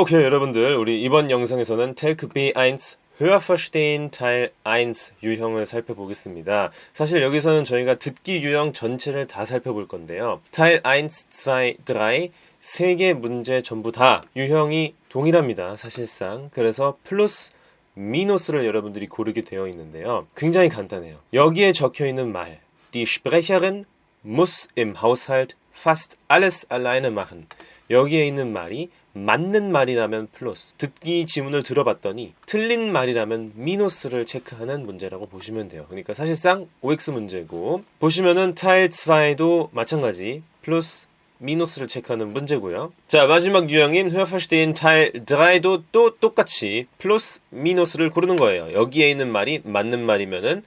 오케이 여러분들 우리 이번 영상에서는 텔크 B1 Hörverstehen Teil 1 유형을 살펴보겠습니다. 사실 여기서는 저희가 듣기 유형 전체를 다 살펴볼 건데요. Teil 1, 2, 3, 세개 문제 전부 다 유형이 동일합니다. 사실상. 그래서 플러스 미노스를 여러분들이 고르게 되어 있는데요. 굉장히 간단해요. 여기에 적혀 있는 말. Die Sprecherin muss im Haushalt fast alles alleine machen. 여기에 있는 말이 맞는 말이라면 플러스 듣기 지문을 들어봤더니 틀린 말이라면 미노스를 체크하는 문제라고 보시면 돼요. 그러니까 사실상 OX 문제고 보시면은 타일 2에도 마찬가지 플러스 미노스를 체크하는 문제고요. 자 마지막 유형인 Hörverstehen 타일 3도 또 똑같이 플러스 미노스를 고르는 거예요. 여기에 있는 말이 맞는 말이면은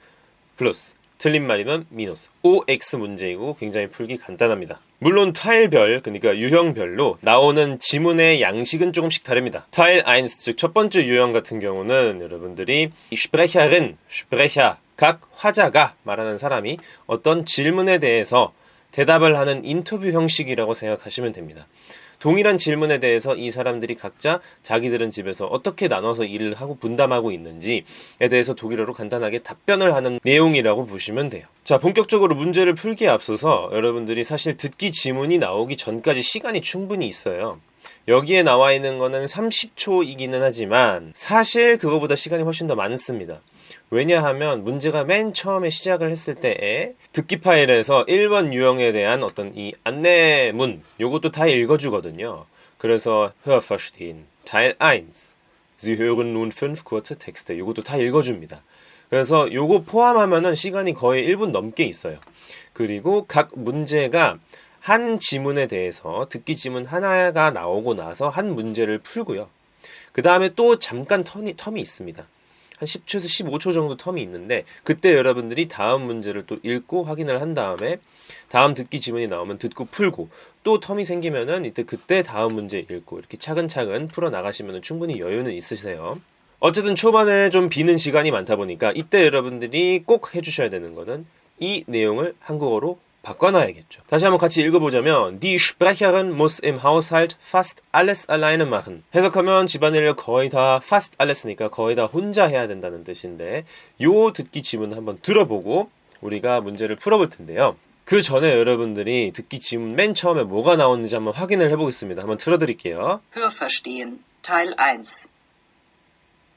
플러스 틀린 말이면 미너스. OX 문제이고 굉장히 풀기 간단합니다. 물론 타일별, 그러니까 유형별로 나오는 지문의 양식은 조금씩 다릅니다. 타일 1, 즉 첫 번째 유형 같은 경우는 여러분들이 Sprecherin, Sprecher, 각 화자가 말하는 사람이 어떤 질문에 대해서 대답을 하는 인터뷰 형식이라고 생각하시면 됩니다. 동일한 질문에 대해서 이 사람들이 각자 자기들은 집에서 어떻게 나눠서 일을 하고 분담하고 있는지에 대해서 독일어로 간단하게 답변을 하는 내용이라고 보시면 돼요. 자, 본격적으로 문제를 풀기에 앞서서 여러분들이 사실 듣기 지문이 나오기 전까지 시간이 충분히 있어요. 여기에 나와 있는 거는 30초이기는 하지만 사실 그거보다 시간이 훨씬 더 많습니다. 왜냐하면 문제가 맨 처음에 시작을 했을 때에 듣기 파일에서 1번 유형에 대한 어떤 이 안내문 요것도 다 읽어주거든요. 그래서 Hörverstehen Teil 1 Sie hören nun fünf kurze Texte 요것도 다 읽어줍니다. 그래서 요거 포함하면은 시간이 거의 1분 넘게 있어요. 그리고 각 문제가 한 지문에 대해서 듣기 지문 하나가 나오고 나서 한 문제를 풀고요. 그 다음에 또 잠깐 텀이, 텀이 있습니다. 한 10초에서 15초 정도 텀이 있는데 그때 여러분들이 다음 문제를 또 읽고 확인을 한 다음에 다음 듣기 지문이 나오면 듣고 풀고 또 텀이 생기면은 이때 그때 다음 문제 읽고 이렇게 차근차근 풀어 나가시면 충분히 여유는 있으세요. 어쨌든 초반에 좀 비는 시간이 많다 보니까 이때 여러분들이 꼭 해주셔야 되는 거는 이 내용을 한국어로 바꿔놔야겠죠. 다시 한번 같이 읽어보자면 Die Sprecherin muss im Haushalt fast alles alleine machen. 해석하면 집안일을 거의 다 fast alles니까 거의 다 혼자 해야 된다는 뜻인데 요 듣기 지문 한번 들어보고 우리가 문제를 풀어볼 텐데요. 그 전에 여러분들이 듣기 지문 맨 처음에 뭐가 나오는지 한번 확인을 해보겠습니다. 한번 틀어드릴게요. Hörverstehen Teil 1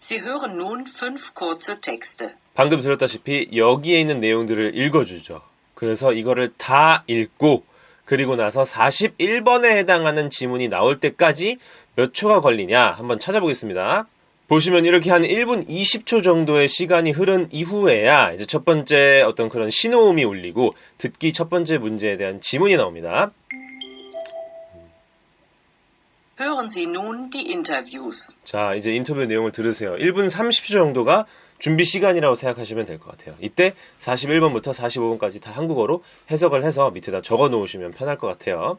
Sie hören nun fünf kurze Texte. 방금 들었다시피 여기에 있는 내용들을 읽어주죠. 그래서 이거를 다 읽고 그리고 나서 41번에 해당하는 지문이 나올 때까지 몇 초가 걸리냐 한번 찾아보겠습니다. 보시면 이렇게 한 1분 20초 정도의 시간이 흐른 이후에야 이제 첫 번째 어떤 그런 신호음이 울리고 듣기 첫 번째 문제에 대한 지문이 나옵니다. Hören Sie nun die Interviews. 자, 이제 인터뷰 내용을 들으세요. 1분 30초 정도가 준비 시간이라고 생각하시면 될 것 같아요. 이때 41번부터 45번까지 다 한국어로 해석을 해서 밑에다 적어 놓으시면 편할 것 같아요.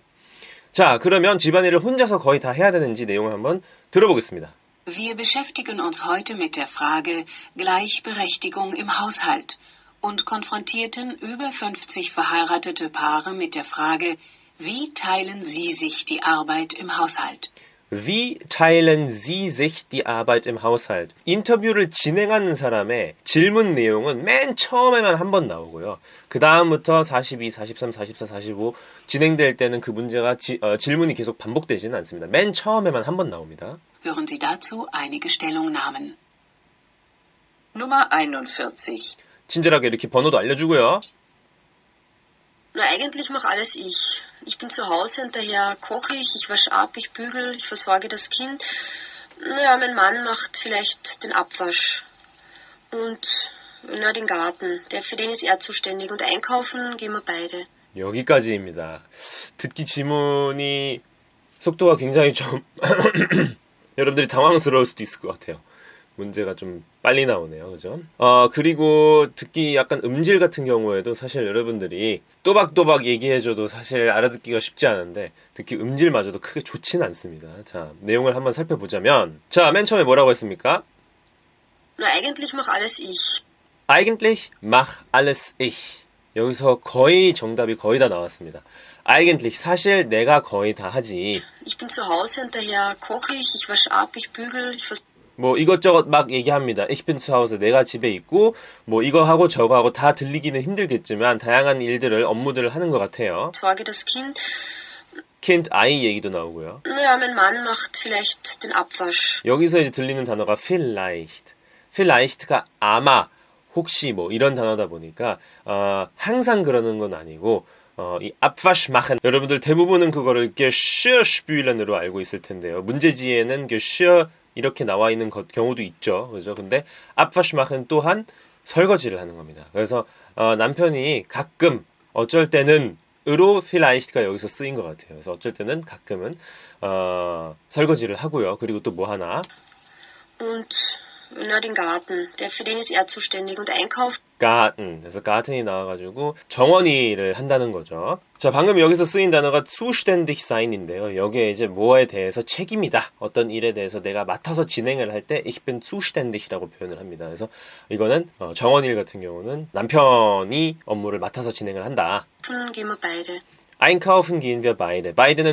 자, 그러면 집안일을 혼자서 거의 다 해야 되는지 내용을 한번 들어보겠습니다. Wir beschäftigen uns heute mit der Frage Gleichberechtigung im Haushalt und konfrontierten über 50 verheiratete Paare mit der Frage, wie teilen sie sich die Arbeit im Haushalt? Wie teilen Sie sich die Arbeit im Haushalt? 인터뷰를 진행하는 사람의 질문 내용은 맨 처음에만 한 번 나오고요. 그 다음부터 42, 43, 44, 45 진행될 때는 그 문제가 지, 어, 질문이 계속 반복되지는 않습니다. 맨 처음에만 한 번 나옵니다. Hören Sie dazu einige Stellungnahmen. Nummer 41. 친절하게 이렇게 번호도 알려주고요. Na, eigentlich mache alles ich. Ich bin zu Hause und daher koche ich, ich wasche ab, ich bügel, ich versorge das Kind. Naja, mein Mann macht vielleicht den Abwasch und na, den Garten. Der, für den ist er zuständig. Und einkaufen gehen wir beide. 여기까지입니다. 듣기 지문이 속도가 굉장히 좀 여러분들이 당황스러울 수도 있을 것 같아요. 문제가 좀 빨리 나오네요. 그죠? 어, 그리고 듣기 약간 음질 같은 경우에도 사실 여러분들이 또박또박 얘기해줘도 사실 알아듣기가 쉽지 않은데 듣기 음질마저도 크게 좋지는 않습니다. 자, 내용을 한번 살펴보자면 자, 맨 처음에 뭐라고 했습니까? Na, eigentlich mache alles ich. Eigentlich mach alles ich. 여기서 거의 정답이 거의 다 나왔습니다. eigentlich 사실 내가 거의 다 하지. Ich bin zu Hause daher koche ich, ich wasche ab, ich bügel, ich 뭐 이것저것 막 얘기합니다. Zu Hause 내가 집에 있고 뭐 이거 하고 저거 하고 다 들리기는 힘들겠지만 다양한 일들을 업무들을 하는 것 같아요. Kind. Kind 아이 얘기도 나오고요. Naja, mein Mann macht vielleicht den Abwasch. 여기서 이제 들리는 단어가 vielleicht. vielleicht가 아마 혹시 뭐 이런 단어다 보니까 어, 항상 그러는 건 아니고 어, 이 abwasch machen 여러분들 대부분은 그거를 geschirrspülen으로 알고 있을 텐데요. 문제지에는 geschirr 이렇게 나와 있는 것, 경우도 있죠. 그죠? 근데 machen 또한 설거지를 하는 겁니다. 그래서 어, 남편이 가끔 어쩔 때는 으로 vielleicht가 여기서 쓰인 것 같아요. 그래서 어쩔 때는 가끔은 어, 설거지를 하고요. 그리고 또 뭐 하나 Und na, den Garten. Der, für den ist er zuständig. Und einkaufen garten. 그래서 garten이 나와가지고 정원일을 한다는 거죠. 자, 방금 여기서 쓰인 단어가 zuständig sein인데요. 여기에 이제 뭐에 대해서 책임이다. 어떤 일에 대해서 내가 맡아서 진행을 할 때 ich bin zuständig이라고 표현을 합니다. 그래서 이거는 어, 정원일 같은 경우는 남편이 업무를 맡아서 진행을 한다. gehen wir beide. Einkaufen gehen wir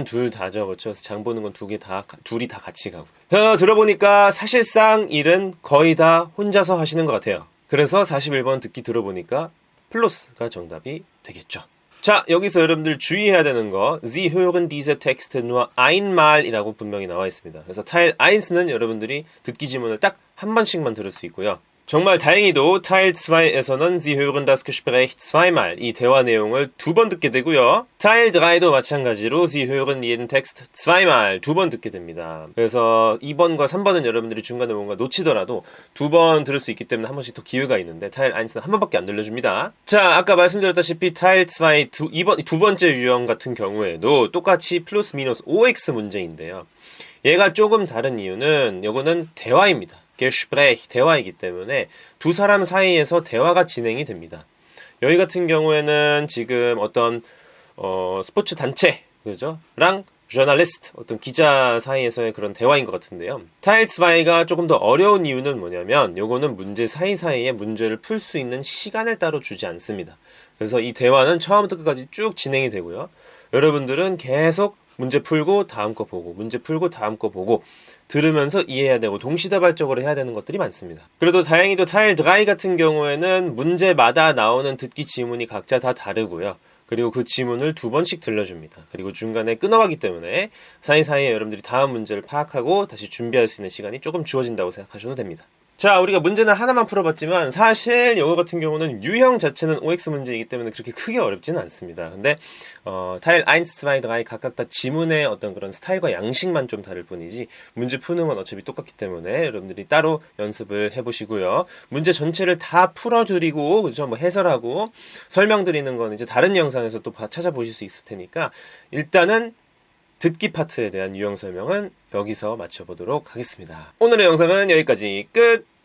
둘 다죠. 그렇죠? 장 보는 건 두 개 다, 둘이 다 같이 가고요. 어, 들어보니까 사실상 일은 거의 다 혼자서 하시는 것 같아요. 그래서 41번 듣기 들어보니까 플러스가 정답이 되겠죠. 자, 여기서 여러분들 주의해야 되는 거, Sie hören diese Texte nur einmal 이라고 분명히 나와 있습니다. 그래서 Teil 1는 여러분들이 듣기 지문을 딱 한 번씩만 들을 수 있고요. 정말 다행히도 Teil 2에서는 Sie hören das Gespräch zweimal 이 대화 내용을 두 번 듣게 되고요. Teil 3도 마찬가지로 Sie hören jeden Text zweimal 두 번 듣게 됩니다. 그래서 2번과 3번은 여러분들이 중간에 뭔가 놓치더라도 두 번 들을 수 있기 때문에 한 번씩 더 기회가 있는데 Teil 1는 한 번밖에 안 들려줍니다. 자, 아까 말씀드렸다시피 Teil 2 두, 이번, 두 번째 유형 같은 경우에도 똑같이 플러스 미너스 OX 문제인데요. 얘가 조금 다른 이유는 요거는 대화입니다. Gespräch, 대화이기 때문에 두 사람 사이에서 대화가 진행이 됩니다. 여기 같은 경우에는 지금 어떤 어, 스포츠 단체 그죠? 랑 저널리스트 어떤 기자 사이에서의 그런 대화인 것 같은데요. 타일 2가 조금 더 어려운 이유는 뭐냐면 요거는 문제 사이사이에 문제를 풀 수 있는 시간을 따로 주지 않습니다. 그래서 이 대화는 처음부터 끝까지 쭉 진행이 되고요. 여러분들은 계속 문제 풀고 다음 거 보고 문제 풀고 다음 거 보고 들으면서 이해해야 되고 동시다발적으로 해야 되는 것들이 많습니다. 그래도 다행히도 타일 드라이 같은 경우에는 문제마다 나오는 듣기 지문이 각자 다 다르고요. 그리고 그 지문을 두 번씩 들려줍니다. 그리고 중간에 끊어가기 때문에 사이사이에 여러분들이 다음 문제를 파악하고 다시 준비할 수 있는 시간이 조금 주어진다고 생각하셔도 됩니다. 자, 우리가 문제는 하나만 풀어봤지만 사실 영어 같은 경우는 유형 자체는 OX 문제이기 때문에 그렇게 크게 어렵지는 않습니다. 근데 어, 타일 1, 2, 3이 각각 다 지문의 어떤 그런 스타일과 양식만 좀 다를 뿐이지 문제 푸는 건 어차피 똑같기 때문에 여러분들이 따로 연습을 해보시고요. 문제 전체를 다 풀어드리고 그죠? 뭐 해설하고 설명드리는 건 이제 다른 영상에서 또 봐- 찾아보실 수 있을 테니까 일단은 듣기 파트에 대한 유형 설명은 여기서 마쳐보도록 하겠습니다. 오늘의 영상은 여기까지 끝!